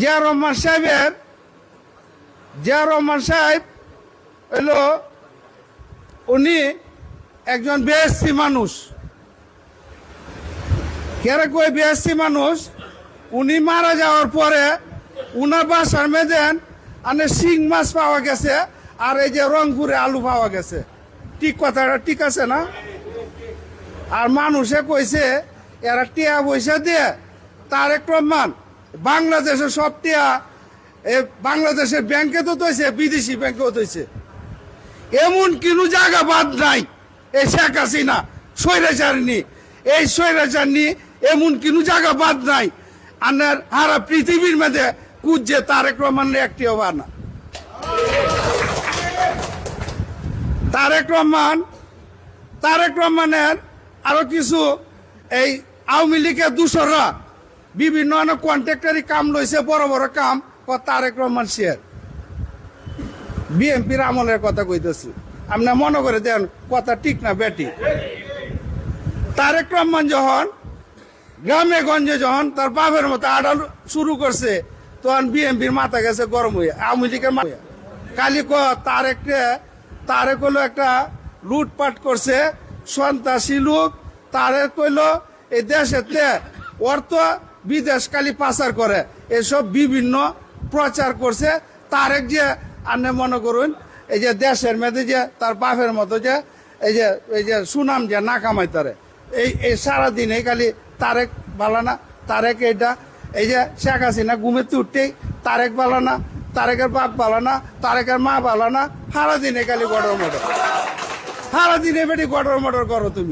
জিয়া রহমান সাহেবের, জিয়া রহমান সাহেব হলো উনি একজন বিএসসি মানুষ। কেরে কই বিএসসি মানুষ? উনি মারা যাওয়ার পরে উনার বাসার মেদেন আনে শিং মাছ পাওয়া গেছে আর এই যে রংপুরে আলু পাওয়া গেছে। ঠিক কথাটা ঠিক আছে না? আর মানুষে কইছে, এরা টিয়া পয়সা দিয়ে তার তারেক রহমান বাংলাদেশের সব টিয়া বাংলাদেশের ব্যাংকে তো তৈছে, বিদেশি ব্যাংকেও তৈছে। এমন কিনু জায়গা বাদ নাই, এই শেখ হাসিনা স্বৈরাচারিনী এই স্বৈরাচারিনী এমন কিনু জায়গা বাদ নাই, আনার হারা পৃথিবীর মধ্যে কুজে তারেক রহমান একটি হবার না। তারেক রহমান, তারেক রহমানের আরও কিছু এই আওয়ামী লীগের দূষররা বিভিন্ন কন্ট্রাক্টারি কাম লইছে, বড় বড় কাম ক তারেক রহমান শেয়ার বিএনপির আমলের কথা কইতেছি। আপনি মনে করে দেন, কথা ঠিক না বেটি তারেক রহমান যখন গ্রামে গঞ্জে যখন তার বাপের মতো আডাল শুরু করছে, তখন বিএনপির মাথা গেছে গরম হয়ে আওয়ামী লীগের কালি ক, তারেককে, তারেক হলো একটা লুটপাট করছে, সন্ত্রাসী লোক। তারে কইল এই দেশেতে অর্থ বিদেশ কালি পাচার করে। এসব বিভিন্ন প্রচার করছে। তারেক যে, আপনি মনে করুন, এই যে দেশের মেয়েদের যে, তার বাপের মতো যে, এই যে এই যে সুনাম যে না কামাই তারে। এই এই সারাদিন এই খালি তারেক বালানা তারেক এটা এই যে শেখ হাসিনা ঘুমেতে উঠতেই তারেক বালানা তারেকের বাপ বালানা তারেকের মা বালানা সারাদিন এই খালি গড়র মটর সারাদিন এ বেটি গড়র মটর করো তুমি।